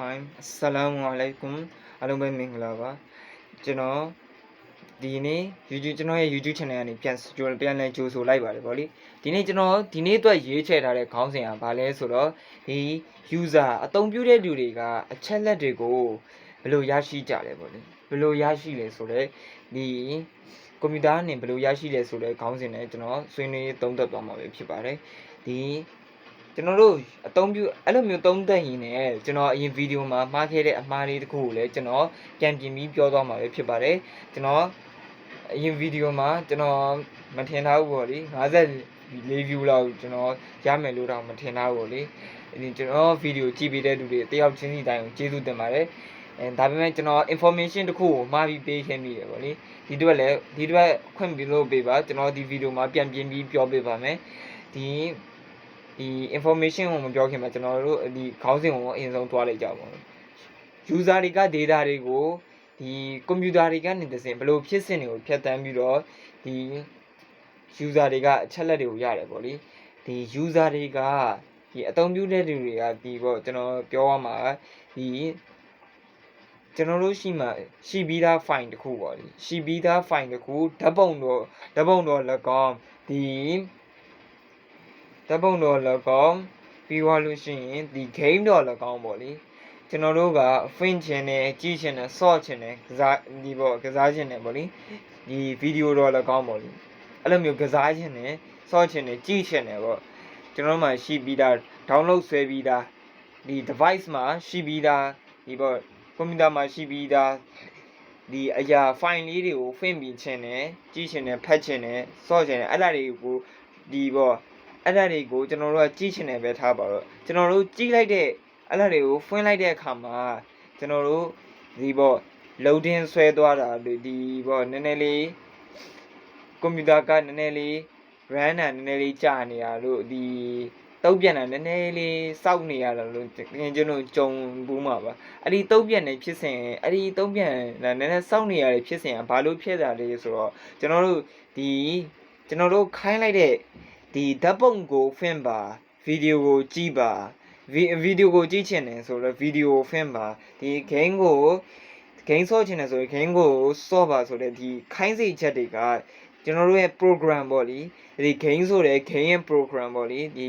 Hi Assalamu alaikum အားလုံးပဲမင်္ဂလာပါကျွန်တော်ဒီနေ့ YouTube ကျွန်တော်ရဲ့ YouTube channel ကနေပြန်ကြိုပြန်လဲကြိုဆိုလိုက်ပါတယ်ဗောလေဒီနေ့ကျွန်တော်ဒီနေ့အတွက်ရေးချယ်ထားတဲ့ခေါင်းစဉ်ကဘာလဲဆိုတော့ဒီ user အသုံးပြုတဲ့လူတွေကအချက်လက်တွေကိုဘယ်လိုရရှိကြလဲဗောလေဘယ်လိုရရှိလဲဆိုတော့ဒီကွန်ပျူတာနဲ့ဘယ်လိုရရှိလဲဆိုတဲ့ခေါင်းစဉ်နဲ့ကျွန်တော်ဆွေးနွေးသုံးသပ်သွားမှာပဲဖြစ်ပါတယ်ဒီ ကျွန်တော်တို့အသုံးပြုအဲ့လိုမျိုးသုံးသပ်ရင်လည်းကျွန်တော်အရင်ဗီဒီယိုမှာမှားခဲ့တဲ့အမှားလေးတစ်ခုကိုလည်းကျွန်တော်ပြန်ပြင်ပြီးပြောသွားမှာပဲဖြစ်ပါတယ်ကျွန်တော်အရင်ဗီဒီယိုမှာကျွန်တော်မထင်ထားဘူးပေါ့လေ54 view လောက်ကျွန်တော်ရမယ်လို့တော့မထင်ထားဘူးပေါ့လေဒီကျွန်တော်ဗီဒီယိုကြည့်ပေးတဲ့လူတွေတယောက်ချင်းစီတိုင်းကိုကျေးဇူးတင်ပါတယ်အဲဒါပေမဲ့ကျွန်တော် information တစ်ခုကိုမှားပြီးပေးခဲ့မိတယ်ပေါ့လေဒီတော့လည်းဒီတော့ခွင့်ပြုလို့ပေးပါကျွန်တော်ဒီဗီဒီယိုမှာပြန်ပြင်ပြီးပြောပေးပါမယ်ဒီ ဒီ information ကိုမပြောခင်မှာကျွန်တော်တို့ဒီခေါင်းစဉ်ကိုအရင်ဆုံးတွားလိုက်ကြပါဦး user တွေက data တွေကိုဒီကွန်ပျူတာတွေကနေတစ်စင်ဘယ်လိုဖြစ်စဉ်တွေကိုဖြတ်တန်းပြီးတော့ဒီ user တွေကအချက်လက်တွေကိုရတယ်ပေါ့လေဒီ user တွေကဒီအသုံးပြုတဲ့လူတွေကဒီပေါ့ကျွန်တော်ပြောရမှာဒီကျွန်တော်တို့ရှိမှရှိပြီးသား file တစ်ခုပေါ့လေရှိပြီးသား file တစ်ခုဓာတ်ပုံတော့ဓာတ်ပုံတော့၎င်းဒီ ဓာတ်ပုံတော့၎င်းပြီးသွားလို့ရှိရင်ဒီ game တော့၎င်းပေါ့လေကျွန်တော်တို့က fin ချင်တယ်ကြည့်ချင်တယ် sort ချင်တယ်ကစားဒီပေါ့ကစားချင်တယ်ပေါ့လေဒီ video တော့၎င်းပေါ့လေအဲ့လိုမျိုးကစားချင်တယ် sort ချင်တယ်ကြည့်ချင်တယ်ပေါ့ကျွန်တော်တို့မှရှိပြီးသား download ဆွဲပြီးသားဒီ device မှာရှိပြီးသားဒီပေါ့ကွန်ပျူတာမှာရှိပြီးသားဒီအရာ file လေးတွေကိုဖွင့်ပြီးချင်တယ်ကြည့်ချင်တယ်ဖတ်ချင်တယ် sort ချင်တယ်အဲ့ဒါတွေကိုဒီပေါ့ အဲ့ဒါတွေကိုကျွန်တော်တို့ကကြည့်ချင်တယ်ပဲထားပါတော့ကျွန်တော်တို့ကြည့်လိုက်တဲ့အဲ့ဒါတွေကိုဖွင့်လိုက်တဲ့အခါမှာကျွန်တော်တို့ဒီပေါ့ loading ဆွဲသွားတာဒီပေါ့နည်းနည်းလေးကွန်ပျူတာကနည်းနည်းလေး run တာနည်းနည်းလေးကြာနေရလို့ဒီတုတ်ပြန်တာနည်းနည်းလေးစောက်နေရတာလို့တင်ကျွန်တော်ကြုံဘူးမှာပါအဲ့ဒီတုတ်ပြန်နေဖြစ်စဉ်အဲ့ဒီတုတ်ပြန်တာနည်းနည်းစောက်နေရတဲ့ဖြစ်စဉ်ကဘာလို့ဖြစ်တာလဲဆိုတော့ကျွန်တော်တို့ဒီကျွန်တော်တို့ခိုင်းလိုက်တဲ့ ဒီဓာတ်ပုံကိုဖင်ပါဗီဒီယိုကိုကြည့်ပါဗီဗီဒီယိုကိုကြည့်ချင်တယ်ဆိုတော့ဗီဒီယိုဖင်ပါဒီ game ကို game ဆော့ချင်တယ်ဆိုရင် game ကိုဆော့ပါဆိုတဲ့ဒီခိုင်းစိတ်ချက်တွေကကျွန်တော်တို့ရဲ့ program ပေါ့လीဒီ game ဆိုတဲ့ game ရဲ့ program ပေါ့လीဒီ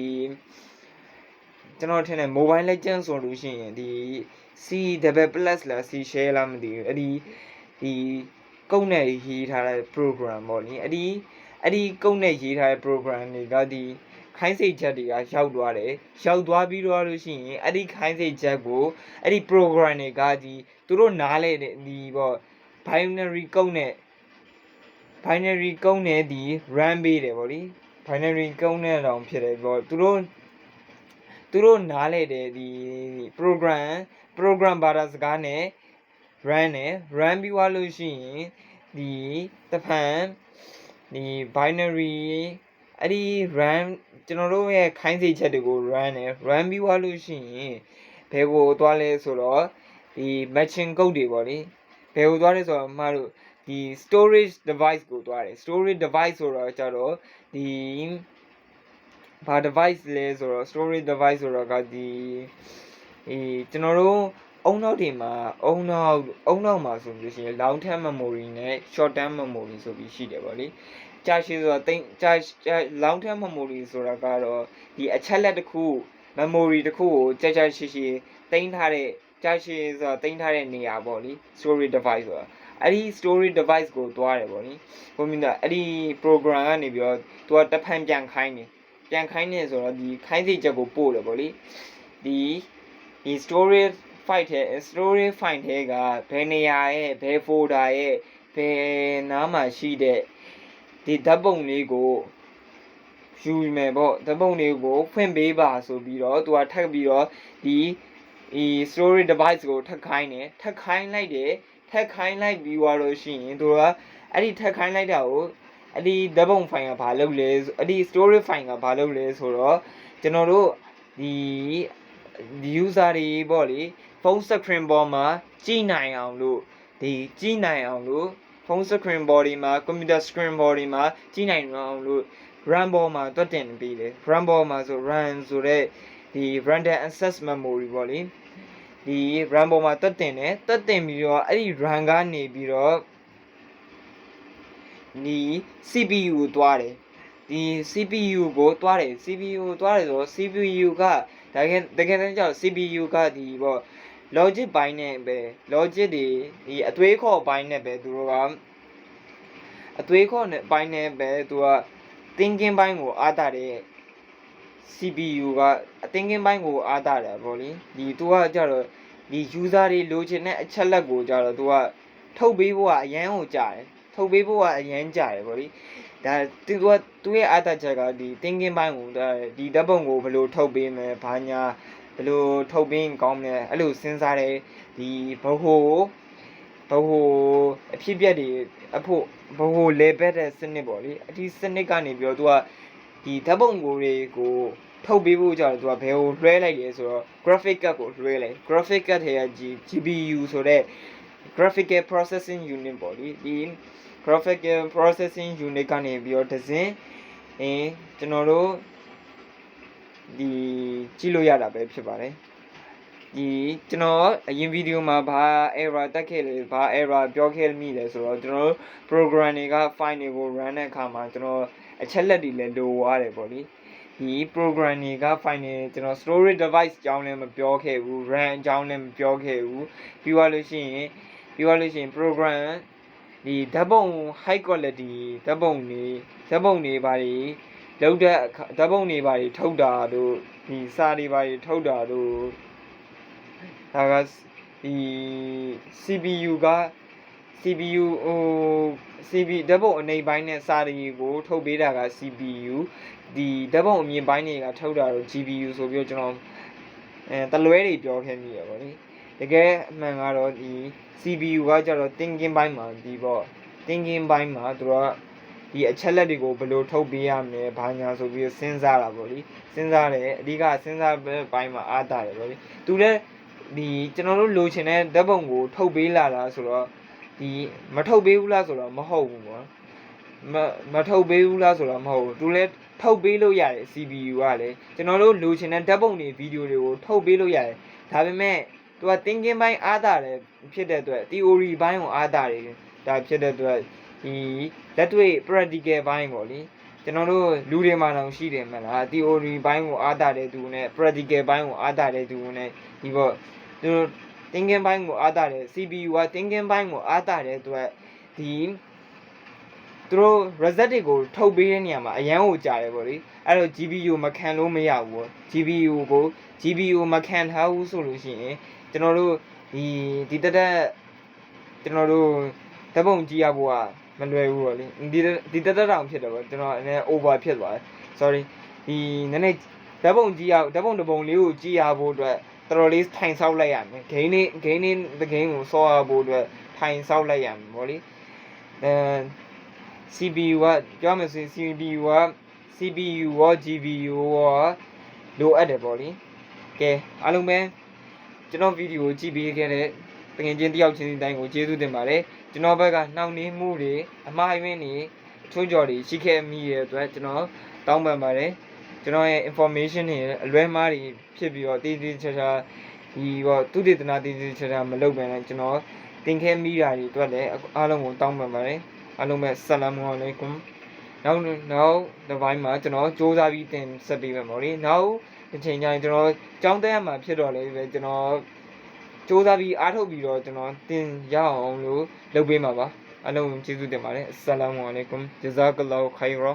ကျွန်တော်ထင်တယ် mobile legend ဆိုလို့ရှိရင်ဒီ C double plus လား C share လားမသိဘူးအဲ့ဒီဒီကုန်းနဲ့ရေးထားတဲ့ program ပေါ့လीအဲ့ဒီ အဲ့ဒီကုန်းနဲ့ရေးထားတဲ့ program တွေကဒီခိုင်းစိတ်ချက်တွေကရောက်သွားတယ်ရောက်သွားပြီးတော့လို့ရှိရင်အဲ့ဒီခိုင်းစိတ်ချက်ကိုအဲ့ဒီ program တွေကဒီသူတို့နားလဲတဲ့ဒီပေါ့ binary code နဲ့ binary code နဲ့ဒီ run ပေးတယ်ဗောလေ binary code နဲ့တောင်ဖြစ်တယ်ဗောသူတို့သူတို့နားလဲတဲ့ဒီ program program ဘာသာစကားနဲ့ run နဲ့ run ပြီးသွားလို့ရှိရင်ဒီတဖန် ဒီ binary အဲ့ဒီ run ကျွန်တော်တို့ရဲ့ခိုင်းစေချက်တွေကို run နဲ့ run ပြီးသွားလို့ရှိရင်ဘယ်ကိုသွားလဲဆိုတော့ဒီ matching code တွေပေါ့လေဘယ်ကိုသွားလဲဆိုတော့မှားလို့ဒီ storage device ကိုသွားတယ် storage device ဆိုတော့ကြတော့ဒီဘာ device လဲဆိုတော့ storage device ဆိုတော့ကဒီအေးကျွန်တော်တို့အုံ နောက်တွေမှာအုံနောက်အုံနောက်မှာဆိုလို့ရှိရင် long term memory နဲ့ short term memory ဆိုပြီးရှိတယ်ဗောလေကြာရှည်ဆိုတာတိတ်ကြာ long term memory ဆိုတာကတော့ဒီအချက်လက်တစ်ခု memory တစ်ခုကိုကြာကြာရှည်ရှည်တိန်းထားတဲ့ကြာရှည်ဆိုတာတိန်းထားတဲ့နေရာပေါ့လေ storage device ဆိုတာအဲ့ဒီ storage device ကိုတွားတယ်ပေါ့နိကွန်ပျူတာအဲ့ဒီ program ကနေပြီးတော့သူကတစ်ဖန်ပြန်ခိုင်းတယ်ပြန်ခိုင်းနေဆိုတော့ဒီခိုင်းစိတ်ချက်ကိုပို့တယ်ပေါ့လေဒီဒီ storage file ထဲ storage file ထဲကဘယ်နေရာရဲ့ဘယ် folder ရဲ့ဘယ်နားမှာရှိတဲ့ဒီဓာတ်ပုံလေးကိုယူမယ်ပေါ့ဓာတ်ပုံလေးကိုဖွင့်ပေးပါဆိုပြီးတော့သူကထပ်ပြီးတော့ဒီဒီ storage device ကိုထပ်ခိုင်းတယ်ထပ်ခိုင်းလိုက်တယ်ထက်ခိုင်းလိုက်ပြီးသွားလို့ရှိရင်သူကအဲ့ဒီထက်ခိုင်းလိုက်တာကိုအဲ့ဒီဓာတ်ပုံ file ကဘာလုပ်လဲအဲ့ဒီ storage file ကဘာလုပ်လဲဆိုတော့ကျွန်တော်တို့ဒီ user တွေပေါ့လေ ဖုန်း screen ပေါ်မှာကြည့်နိုင်အောင်လို့ဒီကြည့်နိုင်အောင်လို့ဖုန်း screen ပေါ်ဒီမှာ computer screen ပေါ်ဒီမှာကြည့်နိုင်အောင်လို့ RAM ပေါ်မှာတွတ်တင်ပေးတယ် RAM ပေါ်မှာဆို RAM ဆိုတော့ဒီ random access memory ပေါ့လေဒဒီ run ပေါ်မှာတက်တင်တယ်တက်တင်ပြီးတော့အဲ့ဒီ run ကနေပြီးတော့ဒီ CPU ကိုတွားတယ်ဒီ CPU ကိုတွားတယ် CPU ကိုတွားတယ်ဆိုတော့ CPU ကတကယ်တကယ်တမ်းကျတော့ CPU ကဒီပေါ့ logic ဘိုင်းနဲ့ပဲ logic တွေဒီအသွေးခေါ်ဘိုင်းနဲ့ပဲသူတို့ကအသွေးခေါ်နဲ့ဘိုင်းနဲ့ပဲသူက thinking ဘိုင်းကိုအားတာတဲ့ CPU ကအ thinking ဘိုင်းကိုအားတာတယ်ဗောလေဒီသူကကြတော့ဒီ user တွေလိုချင်တဲ့အချက်လက်ကိုကြတော့သူကထုတ်ပေးဖို့ကအရန်ကိုကြာတယ်ထုတ်ပေးဖို့ကအရန်ကြာတယ်ဗောလေဒါသူကသူရဲ့အားတာချက်ကဒီ thinking ဘိုင်းကိုဒါဒီဓာတ်ပုံကိုဘယ်လိုထုတ်ပေးမလဲဘာညာ ဘယ်လိုထုတ်ပေးရင်ကောင်းမလဲအဲ့လိုစဉ်းစားတယ်ဒီဘဟိုဘဟိုအဖြစ်ပြက်တွေအဖို့ဘဟိုလေဘက်တဲ့စနစ်ပေါ့လေအဒီစနစ်ကနေပြီးတော့သူကဒီဓာတ်ပုံကိုတွေကိုထုတ်ပေးဖို့ကြတော့သူကဘယ်ကိုလွှဲလိုက်လဲဆိုတော့ graphic card ကိုလွှဲလိုက် graphic card ထဲက GPU ဆိုတဲ့ graphical processing unit ပေါ့လေဒီ graphical processing unit ကနေပြီးတော့တစ်စင်းအင်းကျွန်တော်တို့ ဒီကြည့်လို့ရတာပဲဖြစ်ပါတယ်ဒီကျွန်တော်အရင်ဗီဒီယိုမှာဘာ error တက်ခဲ့လဲဘာ error ပြောခဲ့မိလဲဆိုတော့ကျွန်တော်တို့ program တွေက file တွေကို run တဲ့အခါမှာကျွန်တော်အချက်လက်တွေလည်းလိုရတယ်ပေါ့လေဒီ program တွေက file တွေကျွန်တော် storage device အကြောင်းလည်းမပြောခဲ့ဘူး RAM အကြောင်းလည်းမပြောခဲ့ဘူးပြီးသွားလို့ရှိရင်ပြီးသွားလို့ရှိရင် program ဒီဓာတ်ပုံ high quality ဓာတ်ပုံတွေဓာတ်ပုံတွေဘာတွေ လောက်တဲ့အခါဓာတ်ပုံတွေဘာတွေထုတ်တာတို့ဒီစာတွေဘာတွေထုတ်တာတို့ဒါကဒီ CPU က CPU ဟို CPU ဓာတ်ပုံအနေပိုင်းနဲ့စာတွေကိုထုတ်ပေးတာက CPU ဒီဓာတ်ပုံအမြင်ပိုင်းတွေကထုတ်တာတော့ GPU ဆိုပြီးတော့ကျွန်တော်အဲတလွဲတွေပြောခဲ့မိရပါလိတကယ်အမှန်ကတော့ဒီ CPU ကကြတော့ thinking ဘိုင်းမှာဒီပေါ့ thinking ဘိုင်းမှာသူက ဒီအချက်လက်တွေကိုဘယ်လိုထုတ်ပေးရမလဲဘာညာဆိုပြီးစဉ်းစားတာပေါ့လေစဉ်းစားတယ်အဓိကစဉ်းစားဘိုင်းမှာအားတာတယ်ပေါ့လေသူလည်းဒီကျွန်တော်တို့လိုချင်တဲ့ဓာတ်ပုံကိုထုတ်ပေးလာတာဆိုတော့ဒီမထုတ်ပေးဘူးလားဆိုတော့မဟုတ်ဘူးပေါ့မမထုတ်ပေးဘူးလားဆိုတော့မဟုတ်ဘူးသူလည်းထုတ်ပေးလို့ရတယ် CPU ကလည်းကျွန်တော်တို့လိုချင်တဲ့ဓာတ်ပုံတွေဗီဒီယိုတွေကိုထုတ်ပေးလို့ရတယ်ဒါပေမဲ့သူက thinking ဘိုင်းအားတာတယ်ဖြစ်တဲ့အတွက် theory ဘိုင်းကိုအားတာတယ်ဒါဖြစ်တဲ့အတွက် ဒီလက်တွေ့ practical ဘိုင်းပေါ့လေကျွန်တော်တို့လူတွေမှာတော့ရှိတယ်မလား theory ဘိုင်းကိုအားတာတဲ့သူနဲ့ practical ဘိုင်းကိုအားတာတဲ့သူနဲ့ဒီပေါ့သူတို့ thinking ဘိုင်းကိုအားတာတယ် CPU က thinking ဘိုင်းကိုအားတာတဲ့အတွက်ဒီသူတို့ result တွေကိုထုတ်ပေးတဲ့နေရာမှာအရန်ကိုကြာတယ်ပေါ့လေအဲ့တော့ GPU မခံလို့မရဘူးပေါ့ GPU ကို GPU မခံထားဘူးဆိုလို့ရှိရင်ကျွန်တော်တို့ဒီဒီတက်တက်ကျွန်တော်တို့ဓာတ်ပုံကြည့်ရဖို့က မလွယ်ဘူးပေါ့လေဒီဒီတက်တက်တောင်ဖြစ်တယ်ပေါ့ကျွန်တော်အနေနဲ့ over ဖြစ်သွားတယ် sorry ဒီနည်းနည်းဓာတ်ပုံကြည့်ရဓာတ်ပုံတစ်ပုံလေးကိုကြည့်ရဖို့အတွက်တော်တော်လေးထိုင်ဆောက်လိုက်ရမယ်ဂိမ်းနေဂိမ်းနေ the game ကိုဆော့ရဖို့အတွက်ထိုင်ဆောက်လိုက်ရမယ်ပေါ့လေအဲ CPU ကပြောမယ်ဆိုရင် CPU က CPU ရော GPU ရောလိုအပ်တယ်ပေါ့လေကဲအားလုံးပဲကျွန်တော်ဗီဒီယိုကြည့်ပေးခဲ့တဲ့တကယ်ချင်းတယောက်ချင်းစီတိုင်းကိုကျေးဇူးတင်ပါတယ် ကျွန်တော်ဘက်ကနှောင့်နှေးမှုတွေအမှားအယွင်းတွေအချိုးကြော်တွေရှိခဲ့မိရဲ့အတွက်ကျွန်တော်တောင်းပန်ပါတယ်ကျွန်တော်ရဲ့ information တွေအလွဲမှားတွေဖြစ်ပြီးတော့တည်တည်ချာချာဒီပေါ့သူတေသနာတည်တည်ချာချာမလုပ်ဘဲနဲ့ကျွန်တော်တင်ခဲမိတာတွေအတွက်လည်းအားလုံးကိုတောင်းပန်ပါတယ်အားလုံးပဲဆလာမုအလိုင်ကွမ်နောက်နောက်တစ်ပိုင်းမှာကျွန်တော်စူးစမ်းပြီးတင်ဆက်ပေးမယ်ပေါ့လေနောက်တစ်ချိန်ကျရင်ကျွန်တော်ကြောင်းတက်ရမှာဖြစ်တော့လေပဲကျွန်တော် စူးစမ်းပြီးအားထုတ်ပြီးတော့ကျွန်တော်တင်ရအောင်လို့လုပ်ပေးမှာပါအားလုံးကျေးဇူးတင်ပါတယ်အစ္စလာမုအလိုင်ကွမ်ဂျဇာကလောခိုင်ရာ